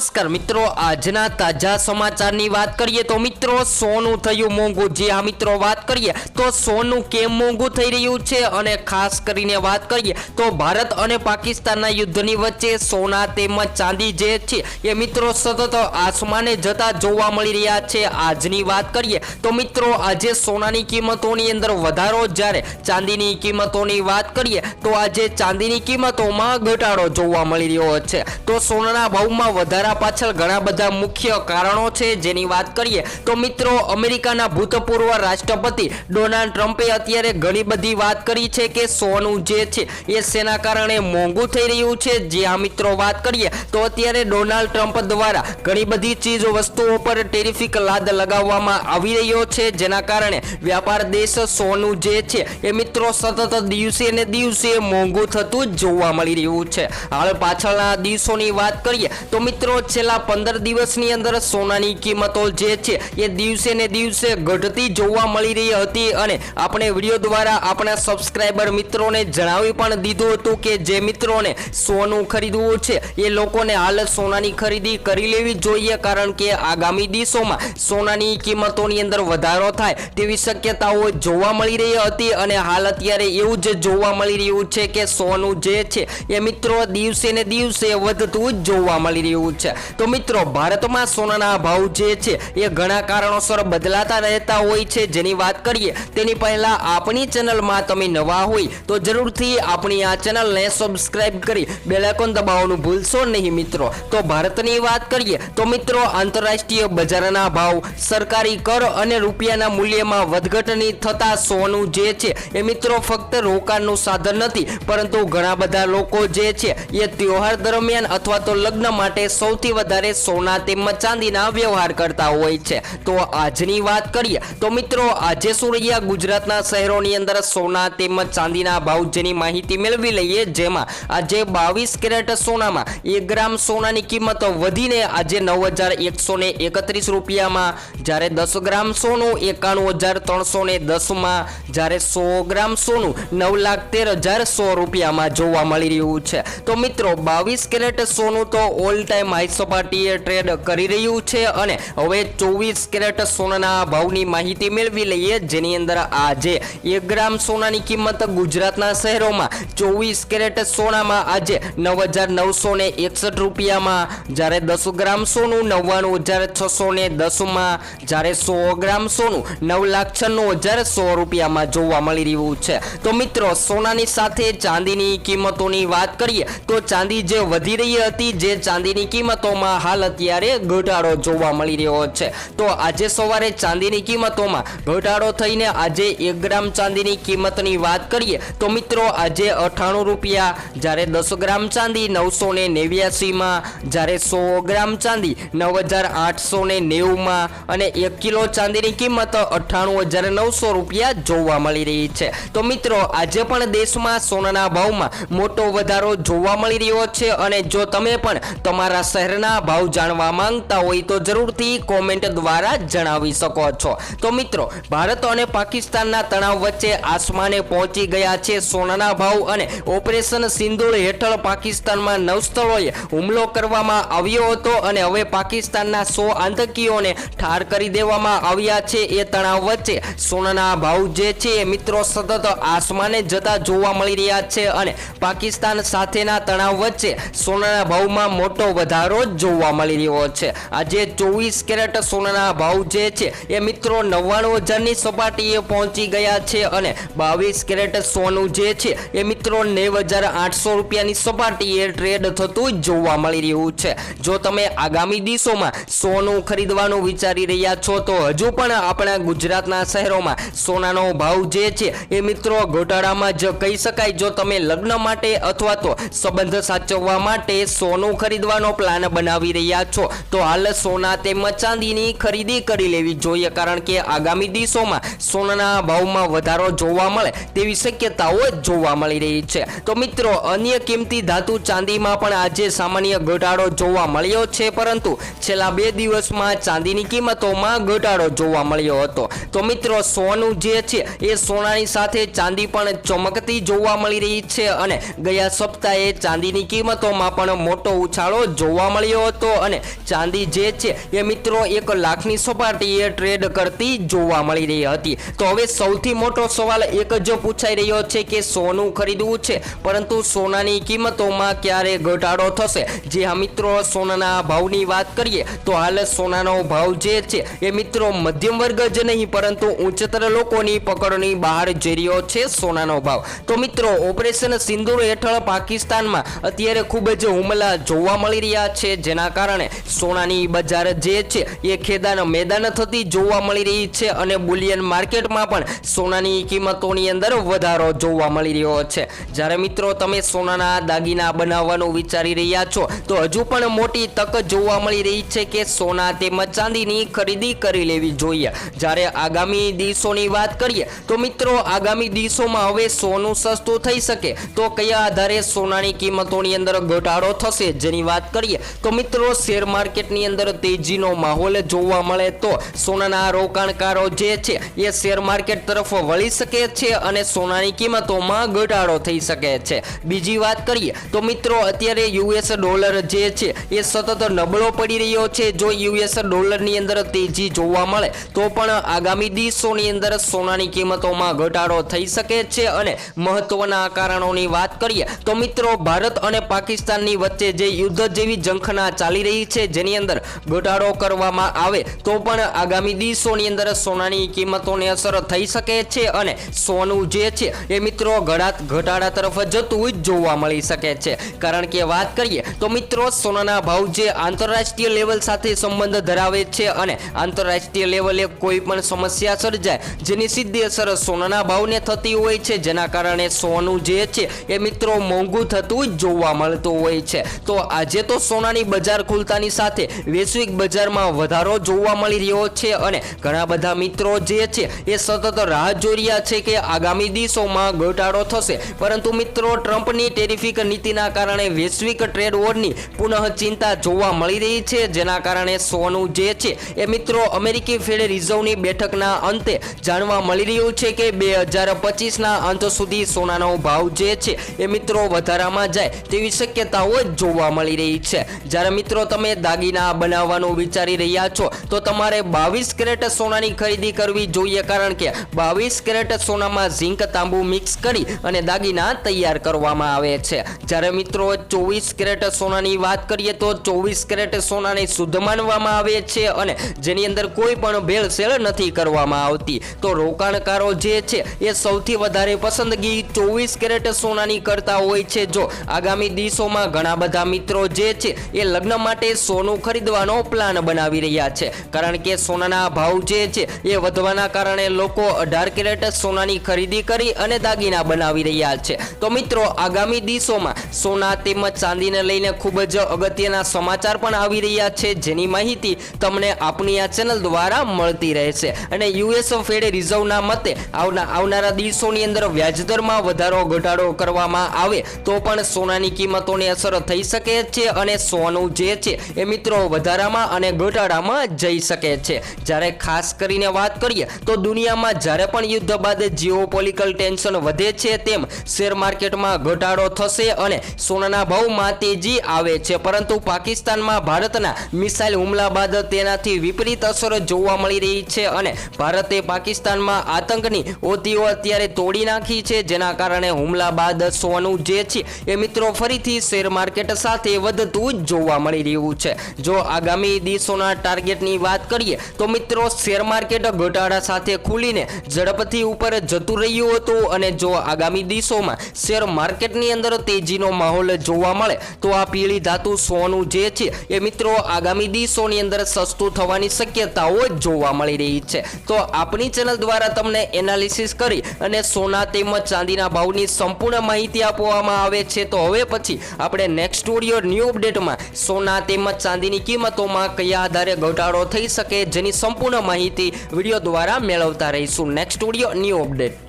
નમસ્કાર મિત્રો, આજના તાજા સમાચારની વાત કરીએ તો મિત્રો, સોનું થયું મોંઘું. જે આ મિત્રો, વાત કરીએ તો સોનું કેમ મોંઘું થઈ રહ્યું છે અને ખાસ કરીને વાત કરીએ તો ભારત અને પાકિસ્તાનના યુદ્ધની વચ્ચે સોના તેમજ ચાંદી જે છે એ મિત્રો સતત આસમાને જતા જોવા મળી રહ્યા છે. આજની વાત કરીએ તો મિત્રો, આજે સોનાની કિંમતોની અંદર વધારો જ્યારે ચાંદીની કિંમતોની વાત કરીએ તો આજે ચાંદીની કિંમતોમાં ઘટાડો જોવા મળી રહ્યો છે. તો સોનાના ભાવમાં વધારા પાછળ ઘણા બધા મુખ્ય કારણો છે જેની વાત કરીએ તો મિત્રો અમેરિકાના ભૂતપૂર્વ રાષ્ટ્રપતિ ડોનાલ્ડ ટ્રમ્પે અત્યારે ઘણી બધી વાત કરી છે કે સોનું જે છે એ શેના કારણે મોંઘું થઈ રહ્યું છે? જે આ મિત્રો વાત કરીએ તો અત્યારે ડોનાલ્ડ ટ્રમ્પ દ્વારા ઘણી બધી ચીજ વસ્તુઓ પર ટેરિફિક લાદ લગાવવામાં આવી રહ્યો છે, જેના કારણે વ્યાપાર દેશ સોનું જે છે એ મિત્રો સતત દિવસે ને દિવસે મોંઘું થતું જોવા મળી રહ્યું છે. હાલ પાછળના દિવસોની વાત કરીએ તો મિત્રો છેલ્લા પંદર દિવસની અંદર સોનાની કિંમતો જે છે, એ દિવસે ને દિવસે ઘટતી જોવા મળી રહી હતી અને આપણે વીડિયો દ્વારા આપણા સબસ્ક્રાઈબર મિત્રોને જણાવી પણ દીધું હતું કે જે મિત્રોને સોનું ખરીદવું છે, એ લોકોને હાલ સોનાની ખરીદી કરી લેવી જોઈએ કારણ કે આગામી દિવસોમાં સોનાની કિંમતોની અંદર વધારો થાય તેવી શક્યતાઓ જોવા મળી રહી હતી અને હાલ અત્યારે એવું જ જોવા મળી રહ્યું છે કે સોનું જે છે, એ મિત્રો દિવસે ને દિવસે વધતું જ જોવા મળી રહ્યું છે. તો મિત્રો, ભારતમાં સોનાના ભાવ જે છે, એ ઘણા કારણોસર બદલાતા રહેતા હોય છે. જેની વાત કરીએ, તેની પહેલા આપણી ચેનલમાં તમે નવા હોય, તો જરૂરથી આપણી આ ચેનલને સબસ્ક્રાઇબ કરી બેલાઇકોન દબાવવાનું ભૂલશો નહીં મિત્રો. તો ભારતની વાત કરીએ, તો મિત્રો, આંતરરાષ્ટ્રીય બજારના ભાવ, સરકારી કર અને રૂપિયાના મૂલ્યમાં વધઘટની થતા સોનું જે છે, એ મિત્રો ફક્ત રોકાણનું સાધન નથી, પરંતુ ઘણા બધા લોકો જે છે, એ તહેવાર દરમિયાન અથવા તો લગ્ન માટે સૌથી વધારે સોના તેમજ ચાંદીના વ્યવહાર કરતા હોય છે. તો આજની વાત કરીએ, તો મિત્રો આજે શું રહ્યા ગુજરાતના શહેરોની અંદર સોના તેમજ ચાંદીના ભાવ જેની માહિતી મેળવી લઈએ, જેમાં આજે બાવીસ કેરેટ સોનામાં એક ગ્રામ સોનાની કિંમત વધીને આજે નવ હજાર એકસો ને એકત્રીસ રૂપિયામાં, જ્યારે દસ ગ્રામ સોનું એકાણું હજાર ત્રણસો ને દસમાં, જ્યારે સો ગ્રામ સોનું નવ લાખ તેર હજાર સો રૂપિયામાં જોવા મળી રહ્યું છે. તો મિત્રો, બાવીસ કેરેટ સોનું તો ઓલ ટાઈમ હાઈ સપાટીએ ટ્રેડ કરી રહ્યું છે અને હવે ચોવીસ કેરેટ સોનાના ભાવની માહિતી મેળવી લઈએ. જેની અંદર આજે એક ગ્રામ સોનાની કિંમત ગુજરાતના શહેરોમાં ચોવીસ કેરેટ સોનામાં આજે નવ હજાર નવસો ને એકસઠ રૂપિયામાં, જ્યારે દસ ગ્રામ સોનું નવ્વાણું હજાર છસો ને દસમાં, જ્યારે સો ગ્રામ સોનું નવ લાખ છન્નું હજાર સો રૂપિયામાં જોવા મળી રહ્યું છે. તો મિત્રો, સોનાની સાથે ચાંદીની કિંમતોની વાત કરીએ, તો ચાંદી જે વધી રહી હતી, જે ચાંદીની કિંમતોમાં હાલ અત્યારે ઘટાડો જોવા મળી રહ્યો છે. તો આજે સવારે ચાંદીની કિંમતોમાં ઘટાડો થઈને આજે એક ગ્રામ ચાંદીની કિંમતની વાત કરીએ તો મિત્રો આજે અઠ્ઠાણું રૂપિયા, જ્યારે દસ ગ્રામ ચાંદી નવસો ને નેવ્યાસીમાં, જ્યારે સો ગ્રામ ચાંદી નવ હજાર આઠસો ને નેવુંમાં અને એક કિલો ચાંદીની કિંમત અઠ્ઠાણું હજાર નવસો રૂપિયા જોવા મળી રહી છે. તો મિત્રો આજે પણ દેશમાં સોનાના ભાવમાં મોટો વધારો જોવા મળી રહ્યો છે અને જો તમે પણ તમારા શહેરના ભાવ જાણવા માંગતા હોય તો જરૂરથી કોમેન્ટ દ્વારા જણાવી શકો છો. તો મિત્રો, ભારત અને પાકિસ્તાનના તણાવ વચ્ચે આસમાને પહોંચી ગયા છે સોનાના ભાવ અને ઓપરેશન સિંદૂર હેઠળ પાકિસ્તાનમાં નવ સ્થળોએ હુમલો કરવામાં આવ્યો હતો અને હવે પાકિસ્તાનના સો આતંકીઓને ઠાર કરી દેવામાં આવ્યા છે એ તણાવ વચ્ચે. સોનાના ભાવ જે છે એ મિત્રો, સતત આસમાને જતા જોવા મળી રહ્યા છે અને પાકિસ્તાન સાથેના તણાવ વચ્ચે સોનાના ભાવમાં મોટો વધારો જ જોવા મળી રહ્યો છે. આજે ચોવીસ કેરેટ સોનાના ભાવ જે છે એ મિત્રો નવ્વાણું હજારની સપાટીએ પહોંચી ગયા છે અને બાવીસ કેરેટ સોનું જે છે એ મિત્રો નેવ હજાર આઠસો રૂપિયાની સપાટીએ ટ્રેડ થતું જોવા મળી રહ્યું છે. જો તમે આગામી દિવસોમાં સોનું ખરીદવાનું વિચારી રહ્યા છો તો હજુ પણ આપણા ગુજરાતના શહેરોમાં સોનાનો ભાવ જે છે એ મિત્રો ઘટાડામાં જ કહી શકાય. જો તમે લગ્ન માટે અથવા તો સંબંધ સાચવવા માટે સોનું ખરીદવાનો પ્લાન બનાવી રહ્યા છો. તો હાલ સોના તેમજ ચાંદીની ખરીદી કરી લેવી જોઈએ, કારણ કે આગામી દિવસોમાં સોનાના ભાવમાં વધારો જોવા મળે તેવી શક્યતાઓ જોવા મળી રહી છે. તો મિત્રો, અન્ય કિંમતી ધાતુ ચાંદીમાં પણ આજે સામાન્ય ઘટાડો જોવા મળ્યો છે, પરંતુ છેલ્લા બે દિવસમાં ચાંદીની કિંમતોમાં ઘટાડો જોવા મળ્યો હતો. તો મિત્રો, સોનું જે છે, એ સોનાની સાથે ચાંદી પણ ચમકતી જોવા મળી રહી છે અને ગયા સપ્તાહે ચાંદીની કિંમતોમાં પણ મોટો ઉછાળો જોવા જોવા મળ્યો હતો અને ચાંદી જે છે એ મિત્રો એક લાખની સપાટીએ ટ્રેડ કરતી જોવા મળી રહી હતી. તો હવે સૌથી મોટો સવાલ એક જ પૂછાઈ રહ્યો છે કે સોનું ખરીદવું છે, પરંતુ સોનાની કિંમતોમાં ક્યારે ઘટાડો થશે? જે આ મિત્રો, સોનાના ભાવની વાત કરીએ, તો હાલ સોનાનો ભાવ જે છે એ મિત્રો મધ્યમ વર્ગ જ નહીં, પરંતુ ઉચ્ચતર લોકોની પકડની બહાર જઈ રહ્યો છે સોનાનો ભાવ. તો મિત્રો, ઓપરેશન સિંદૂર હેઠળ પાકિસ્તાનમાં અત્યારે ખૂબ જ હુમલા જોવા મળી રહ્યા છે જેના કારણે સોનાની બજાર જે છે, એ ખેદાન મેદાન થતી જોવા મળી રહી છે અને બુલિયન માર્કેટમાં પણ સોનાની કિંમતોની અંદર વધારો જોવા મળી રહ્યો છે. જ્યારે મિત્રો તમે સોનાના દાગીના બનાવવાનું વિચારી રહ્યા છો, તો હજુ પણ મોટી તક જોવા મળી રહી છે કે સોના તેમજ ચાંદીની ખરીદી કરી લેવી જોઈએ. જ્યારે આગામી દિવસોની વાત કરીએ, તો મિત્રો આગામી દિવસોમાં હવે સોનું સસ્તું થઈ શકે. તો કયા આધારે સોનાની કિંમતોની અંદર ઘટાડો થશે, જેની વાત કરીએ તો મિત્રો શેર માર્કેટની અંદર તેજીનો માહોલ જોવા મળે તો સોનાના રોકાણકારો જે છે, એ શેર માર્કેટ તરફ વળી શકે છે અને સોનાની કિંમતોમાં ઘટાડો થઈ શકે છે. બીજી વાત કરીએ તો મિત્રો, અત્યારે યુએસ ડોલર જે છે, એ સતત નબળો પડી રહ્યો છે. જો યુએસ ડોલરની અંદર તેજી જોવા મળે, તો પણ આગામી દિવસોની અંદર સોનાની કિંમતોમાં ઘટાડો થઈ શકે છે અને મહત્વના કારણોની વાત કરીએ તો મિત્રો, ભારત અને પાકિસ્તાનની વચ્ચે જે યુદ્ધ જેવી ઝંખના ચાલી રહી છે, જેની અંદર ઘટાડો કરવામાં આવે તો પણ આગામી દિવસોની અંદર સોનાની કિંમતોને અસર થઈ શકે છે અને સોનું જે છે એ મિત્રો ઘડા ઘટાડા તરફ જતું જ જોવા મળી શકે છે. કારણ કે વાત કરીએ તો મિત્રો સોનાના ભાવ જે આંતરરાષ્ટ્રીય લેવલ સાથે સંબંધ ધરાવે છે અને આંતરરાષ્ટ્રીય લેવલે કોઈ પણ સમસ્યા સર્જાય, જેની સીધી અસર સોનાના ભાવને થતી હોય છે. જેના કારણે સોનું જે છે એ મિત્રો મોંઘું થતું જ જોવા મળતું હોય છે. તો આજે તો સોનાની બજાર ખુલતાની સાથે વૈશ્વિક બજારમાં વધારો જોવા મળી રહ્યો છે અને ઘણા બધા મિત્રો જે છે એ સતત રાહ જોઈ રહ્યા છે કે આગામી દિવસોમાં ઘટાડો થશે. પરંતુ મિત્રો, ટ્રમ્પની ટેરિફિક નીતિના કારણે વૈશ્વિક ટ્રેડ વોરની પુનઃ ચિંતા જોવા મળી રહી છે, જેના કારણે સોનું જે છે એ મિત્રો અમેરિકી ફેડ રિઝર્વની બેઠકના અંતે જાણવા મળી રહ્યું છે કે બે હજાર પચીસના અંત સુધી સોનાનો ભાવ જે છે એ મિત્રો વધારામાં જાય તેવી શક્યતાઓ જોવા મળી રહી છે. જ્યારે મિત્રો તમે દાગીના બનાવવાનું વિચારી રહ્યા છો, તો તમારે બાવીસ કેરેટ સોનાની ખરીદી કરવી જોઈએ કારણ કે બાવીસ કેરેટ સોનામાં ઝીંક તાંબુ મિક્સ કરી અને દાગીના તૈયાર કરવામાં આવે છે. જ્યારે મિત્રો ચોવીસ કેરેટ સોનાની વાત કરીએ, તો ચોવીસ કેરેટ સોનાને શુદ્ધ માનવામાં આવે છે અને જેની અંદર કોઈ પણ ભેળસેળ નથી કરવામાં આવતી. તો રોકાણકારો જે છે, એ સૌથી વધારે પસંદગી ચોવીસ કેરેટ સોનાની કરતા હોય છે. જો આગામી દિવસોમાં ઘણા બધા મિત્રો જે છે એ લગ્ન માટે સોનું ખરીદવાનો પ્લાન બનાવી રહ્યા છે. કારણ કે સોનાના ભાવ જે છે એ વધવાના કારણે લોકો અઢાર કેરેટ સોનાની ખરીદી કરી અને દાગીના બનાવી રહ્યા છે. તો મિત્રો, આગામી દિવસોમાં સોના તેમજ ચાંદીને લઈને ખૂબ જ અગત્યના સમાચાર પણ આવી રહ્યા છે. જેની માહિતી તમને આપણી આ ચેનલ દ્વારા મળતી રહેશે. અને યુએસ ફેડ રિઝર્વના મતે આવનારા દિવસોની અંદર વ્યાજદરમાં વધારો, ઘટાડો કરવામાં આવે તો પણ સોનાની કિંમતોને અસર થઈ શકે છે અને સોનું જે છે એ મિત્રો વધારામાં અને ઘટાડામાં જઈ શકે છે. જ્યારે ખાસ કરીને વાત કરીએ તો દુનિયામાં જ્યારે પણ યુદ્ધ બાદ જીઓપોલિકલ ટેન્શન વધે છે તેમ શેર માર્કેટમાં ઘટાડો થશે અને સોનાના ભાવમાં તેજી આવે છે. પરંતુ પાકિસ્તાનમાં ભારતના મિસાઇલ હુમલા બાદ તેનાથી વિપરીત અસર જોવા મળી રહી છે અને ભારતે પાકિસ્તાનમાં આતંકની ઓતીઓ અત્યારે તોડી નાખી છે, જેના કારણે હુમલા બાદ સોનું જે છે એ મિત્રો ફરીથી શેર માર્કેટ સાથે વધતું જોવા મળી રહ્યું છે. જો આગામી દિવસોના ટાર્ગેટની વાત કરીએ, તો મિત્રો શેર માર્કેટ ઘટાડા સાથે ખુલીને ઝડપથી ઉપર જતું રહ્યું હતું અને જો આગામી દિવસોમાં શેર માર્કેટની અંદર તેજીનો માહોલ જોવા મળે, તો આ પીળી ધાતુ સોનું જે છે, એ મિત્રો આગામી દિવસોની અંદર સસ્તું થવાની શક્યતાઓ જોવા મળી રહી છે. તો આપણી ચેનલ દ્વારા તમને એનાલિસિસ કરી અને સોના તેમજ ચાંદીના ભાવની સંપૂર્ણ માહિતી આપવામાં આવે છે. તો હવે પછી આપણે નેક્સ્ટ સ્ટુડિયો ન્યૂ અપડેટમાં સોના તેમજ ચાંદીની કિંમતોમાં કયા આધારે ઘટાડો થઈ શકે જેની સંપૂર્ણ માહિતી વીડિયો દ્વારા મેળવતા રહીશું. Next video new update